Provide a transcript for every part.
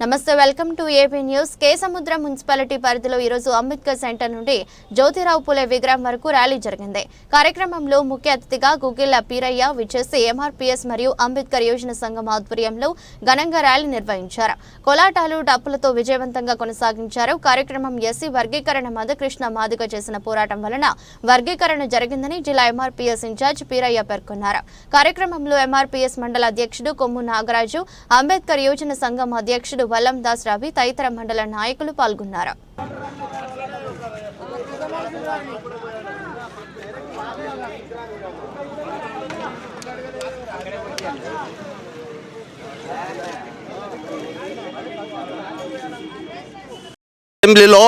నమస్తే welcome to AP news. K Samudram municipality పరిధిలో ఈరోజు అంబేద్కర్ సెంటర్ నుండి జ్యోతిరావు పులే విగ్రహం వరకు ర్యాలీ జరిగింది. కార్యక్రమంలో ముఖ్య అతిథిగా గుగ్గిళ్ళ పీరయ్య విచ్చేసి ఎంఆర్పీఎస్ మరియు అంబేద్కర్ యోజన సంఘం ఆధ్వర్యంలో ఘనంగా ర్యాలీ నిర్వహించారు. కోలాటాలు డప్పులతో విజయవంతంగా కొనసాగించారు. కార్యక్రమం ఎస్సీ వర్గీకరణ మధుకృష్ణ మాదిగ చేసిన పోరాటం వలన వర్గీకరణ జరిగిందని జిల్లా ఎంఆర్పీఎస్ ఇన్ఛార్జ్ పీరయ్య పేర్కొన్నారు. కార్యక్రమంలో ఎంఆర్పీఎస్ మండల అధ్యక్షుడు కొమ్ము నాగరాజు అంబేద్కర్ యోజన సంఘం అధ్యక్షుడు వల్లం దాస్ రవి తదితర మండల నాయకులు పాల్గొన్నారు. అసెంబ్లీలో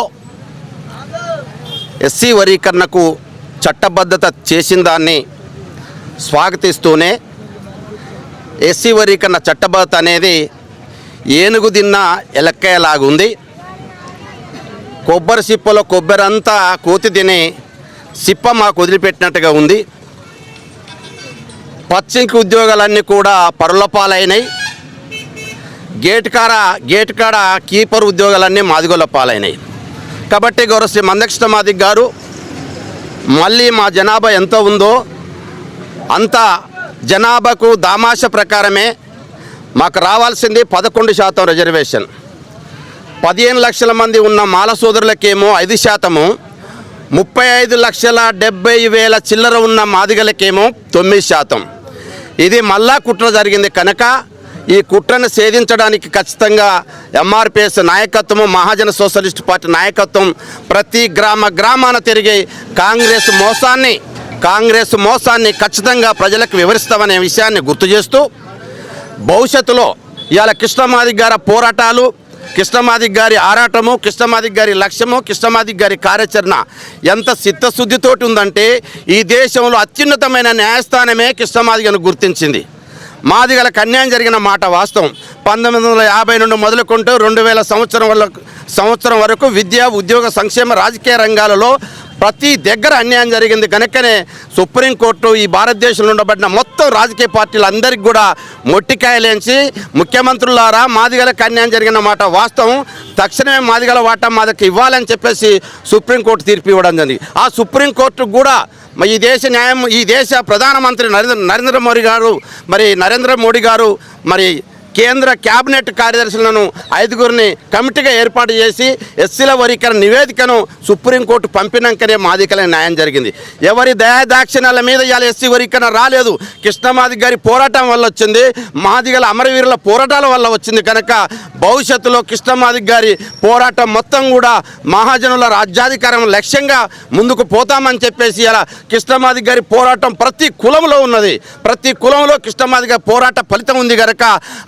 ఎస్సీ వర్గీకరణకు చట్టబద్ధత చేసిన దాన్ని స్వాగతిస్తూనే ఎస్సీ వర్గీకరణ చట్టబద్ధత అనేది ఏనుగు తిన్న ఎలక్కేలాగుంది. కొబ్బరి సిప్పలో కొబ్బరి అంతా కోతి తిని సిప్ప మాకు వదిలిపెట్టినట్టుగా ఉంది. పచ్చింకి ఉద్యోగాలన్నీ కూడా పరులపాలైనాయి గేట్ కాడ గేట్ కాడ కీపర్ ఉద్యోగాలన్నీ మాదిగోళ్ళ పాలైనాయి. కాబట్టి గౌరవ శ్రీ మందకృష్ణ మాదిక్ గారు మళ్ళీ మా జనాభా ఎంత ఉందో అంత జనాభాకు దామాష ప్రకారమే మాకు రావాల్సింది పదకొండు శాతం రిజర్వేషన్. పదిహేను లక్షల మంది ఉన్న మాల సోదరులకేమో ఐదు శాతము ముప్పై ఐదు లక్షల డెబ్బై వేల చిల్లర ఉన్న మాదిగలకేమో తొమ్మిది శాతం. ఇది మళ్ళా కుట్ర జరిగింది కనుక ఈ కుట్రను సేధించడానికి ఖచ్చితంగా ఎంఆర్పిఎస్ నాయకత్వము మహాజన సోషలిస్ట్ పార్టీ నాయకత్వం ప్రతి గ్రామ గ్రామాన తిరిగి కాంగ్రెస్ మోసాన్ని కాంగ్రెస్ మోసాన్ని ఖచ్చితంగా ప్రజలకు వివరిస్తామనే విషయాన్ని గుర్తు చేస్తూ భవిష్యత్తులో ఇవాళ కృష్ణమాదిక్ గారి పోరాటాలు కృష్ణమాదిక్ గారి ఆరాటము కృష్ణమాదిక్ గారి లక్ష్యము కృష్ణమాదిక్ గారి కార్యాచరణ ఎంత చిత్తశుద్ధితోటి ఉందంటే ఈ దేశంలో అత్యున్నతమైన న్యాయస్థానమే కృష్ణమాదిగను గుర్తించింది. మాదిగల కన్యాయం జరిగిన మాట వాస్తవం. పంతొమ్మిది వందల యాభై నుండి మొదలుకుంటూ రెండు వేల సంవత్సరం వల్ల సంవత్సరం వరకు విద్య ఉద్యోగ సంక్షేమ రాజకీయ రంగాలలో ప్రతి దగ్గర అన్యాయం జరిగింది. కనుకనే సుప్రీంకోర్టు ఈ భారతదేశంలో ఉండబడిన మొత్తం రాజకీయ పార్టీలందరికీ కూడా మొట్టికాయలేంచి ముఖ్యమంత్రులారా మాదిగలకు అన్యాయం జరిగిన మాట వాస్తవం. తక్షణమే మాదిగల వాటా మాదకి ఇవ్వాలని చెప్పేసి సుప్రీంకోర్టు తీర్పు ఇవ్వడం జరిగింది. ఆ సుప్రీంకోర్టు కూడా మరి ఈ దేశ న్యాయం ఈ దేశ ప్రధానమంత్రి నరేంద్ర నరేంద్ర మోడీ గారు మరి నరేంద్ర మోడీ గారు మరి కేంద్ర కేబినెట్ కార్యదర్శులను ఐదుగురిని కమిటీగా ఏర్పాటు చేసి ఎస్సీల వర్గీకరణ నివేదికను సుప్రీంకోర్టు పంపినాకనే మాదికల న్యాయం జరిగింది. ఎవరి దయాదాక్షిణ్యాల మీద ఇవాళ ఎస్సీ వర్గీకరణ రాలేదు. కృష్ణమాది గారి పోరాటం వల్ల వచ్చింది. మాదిగల అమరవీరుల పోరాటాల వల్ల వచ్చింది. కనుక భవిష్యత్తులో కృష్ణమాది గారి పోరాటం మొత్తం కూడా మహాజనుల రాజ్యాధికారం లక్ష్యంగా ముందుకు పోతామని చెప్పేసి ఇలా కృష్ణమాది గారి పోరాటం ప్రతి కులంలో ఉన్నది. ప్రతి కులంలో కృష్ణమాది గారి పోరాట ఫలితం ఉంది. కనుక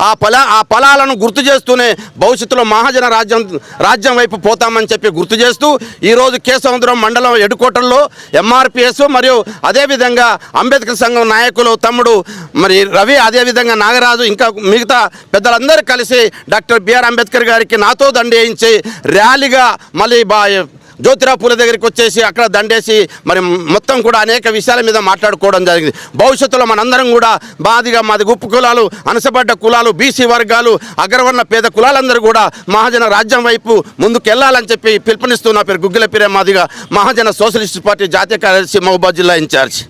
ఆ పొల ఆ పొలాలను గుర్తు చేస్తూనే భవిష్యత్తులో మహాజన రాజ్యం రాజ్యం వైపు పోతామని చెప్పి గుర్తు చేస్తూ ఈరోజు కేశవంతరం మండలం ఎడుకోటల్లో ఎంఆర్పిఎస్ మరియు అదేవిధంగా అంబేద్కర్ సంఘం నాయకులు తమ్ముడు మరి రవి అదేవిధంగా నాగరాజు ఇంకా మిగతా పెద్దలందరూ కలిసి డాక్టర్ బిఆర్ అంబేద్కర్ గారికి నాతో దండి వేయించి ర్యాలీగా మళ్ళీ బా జ్యోతిరావు పూల దగ్గరికి వచ్చేసి అక్కడ దండేసి మరి మొత్తం కూడా అనేక విషయాల మీద మాట్లాడుకోవడం జరిగింది. భవిష్యత్తులో మనందరం కూడా మాదిగా మాది గుప్పు కులాలు అనసబడ్డ కులాలు బీసీ వర్గాలు అగ్రవర్ణ పేద కులాలందరూ కూడా మహాజన రాజ్యం వైపు ముందుకెళ్ళాలని చెప్పి పిలుపునిస్తున్న పేరు గుగ్గిల పేరే మాదిగా మహాజన సోషలిస్ట్ పార్టీ జాతీయ కార్యదర్శి మహబూబాద్ జిల్లా ఇన్ఛార్జ్.